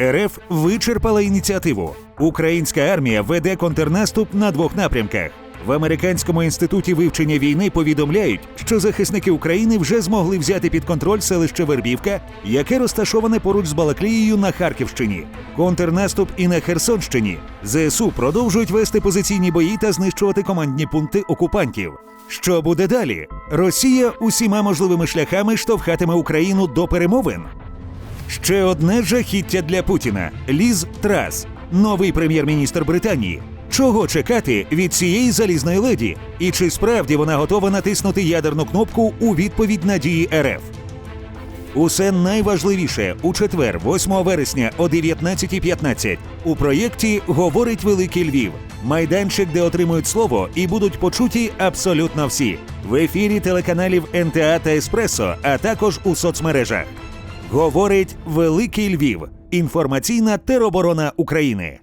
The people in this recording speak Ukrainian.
РФ вичерпала ініціативу. Українська армія веде контрнаступ на двох напрямках. В американському інституті вивчення війни повідомляють, що захисники України вже змогли взяти під контроль селище Вербівка, яке розташоване поруч з Балаклією на Харківщині. Контрнаступ і на Херсонщині. ЗСУ продовжують вести позиційні бої та знищувати командні пункти окупантів. Що буде далі? Росія усіма можливими шляхами штовхатиме Україну до перемовин. Ще одне жахіття для Путіна Ліз Трас, новий прем'єр-міністр Британії. Чого чекати від цієї залізної леді? І чи справді вона готова натиснути ядерну кнопку у відповідь на дії РФ? Усе найважливіше у четвер, 8 вересня о 19.15 у проєкті Говорить Великий Львів. Майданчик, де отримують слово і будуть почуті абсолютно всі в ефірі телеканалів НТА та Еспресо, а також у соцмережах. Говорить Великий Львів. Інформаційна тероборона України.